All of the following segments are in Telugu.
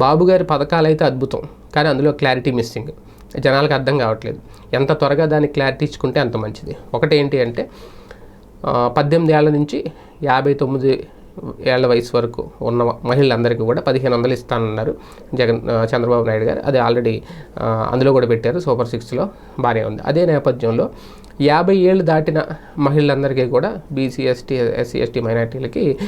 బాబు గారి పథకాలు అయితే అద్భుతం కానీ అందులో క్లారిటీ మిస్సింగ్ జనాలకు అర్థం కావట్లేదు. ఎంత త్వరగా దానికి క్లారిటీ ఇచ్చుకుంటే అంత మంచిది. ఒకటి ఏంటి అంటే పద్దెనిమిది ఏళ్ళ నుంచి యాభై తొమ్మిది ఏళ్ళ వయసు వరకు ఉన్న మహిళలందరికీ కూడా పదిహేను వందలు ఇస్తానన్నారు జగన్ చంద్రబాబు నాయుడు గారు. అది ఆల్రెడీ అందులో కూడా పెట్టారు. సూపర్ సిక్స్లో బాగానే ఉంది. అదే నేపథ్యంలో యాభై ఏళ్ళు దాటిన మహిళలందరికీ కూడా బీసీ ఎస్టీ ఎస్సీ ఎస్టీ మైనార్టీలకి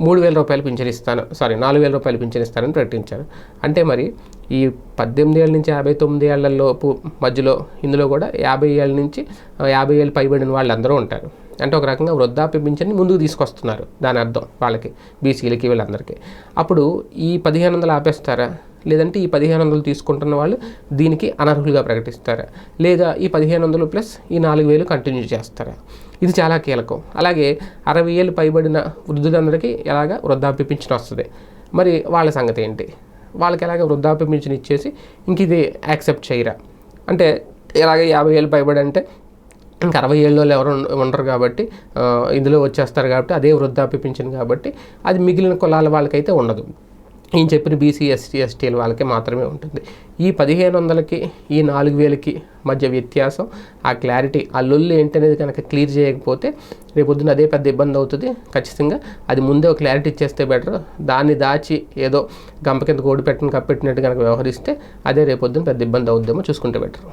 మూడు వేల రూపాయలు పింఛన్ ఇస్తాను. సారీ నాలుగు వేల రూపాయలు పింఛన్ ఇస్తానని ప్రకటించారు. అంటే మరి ఈ పద్దెనిమిది ఏళ్ళ నుంచి యాభై తొమ్మిది ఏళ్ళలోపు మధ్యలో ఇందులో కూడా యాభై ఏళ్ళ నుంచి యాభై ఏళ్ళు పైబడిన వాళ్ళందరూ ఉంటారు. అంటే ఒక రకంగా వృద్ధాప్య పింఛన్ని ముందుకు తీసుకొస్తున్నారు. దాని అర్థం వాళ్ళకి బీసీలకి వీళ్ళందరికీ. అప్పుడు ఈ పదిహేను వందలు ఆపేస్తారా? లేదంటే ఈ పదిహేను వందలు తీసుకుంటున్న వాళ్ళు దీనికి అనర్హులుగా ప్రకటిస్తారు? లేదా ఈ పదిహేను వందలు ప్లస్ ఈ నాలుగు వేలు కంటిన్యూ చేస్తారా? ఇది చాలా కీలకం. అలాగే అరవై ఏళ్ళు పైబడిన వృద్ధులందరికీ ఎలాగ వృద్ధాప్య పింఛన్ వస్తుంది? మరి వాళ్ళ సంగతి ఏంటి? వాళ్ళకి ఎలాగ వృద్ధాప్య పింఛన్ ఇచ్చేసి ఇంక ఇది యాక్సెప్ట్ చేయరా? అంటే ఎలాగే యాభై ఏళ్ళు పైబడి అంటే ఇంకా అరవై ఏళ్ళు ఎవరు ఉండరు కాబట్టి ఇందులో వచ్చేస్తారు కాబట్టి అదే వృద్ధాప్య పింఛన్ కాబట్టి అది మిగిలిన కులాల వాళ్ళకైతే ఉండదు. ఈయన చెప్పిన బీసీ ఎస్టీ ఎస్టీల వాళ్ళకి మాత్రమే ఉంటుంది. ఈ పదిహేను వందలకి ఈ నాలుగు వేలకి మధ్య వ్యత్యాసం ఆ క్లారిటీ ఆ లొల్లు ఏంటనేది కనుక క్లియర్ చేయకపోతే రేపొద్దున అదే పెద్ద ఇబ్బంది అవుతుంది. ఖచ్చితంగా అది ముందే ఒక క్లారిటీ ఇచ్చేస్తే బెటర్ దాన్ని దాచి ఏదో గంప కింద గోడు పెట్టిన కప్పెట్టినట్టు కనుక వ్యవహరిస్తే అదే రేపొద్దున పెద్ద ఇబ్బంది అవుద్దేమో చూసుకుంటే బెటర్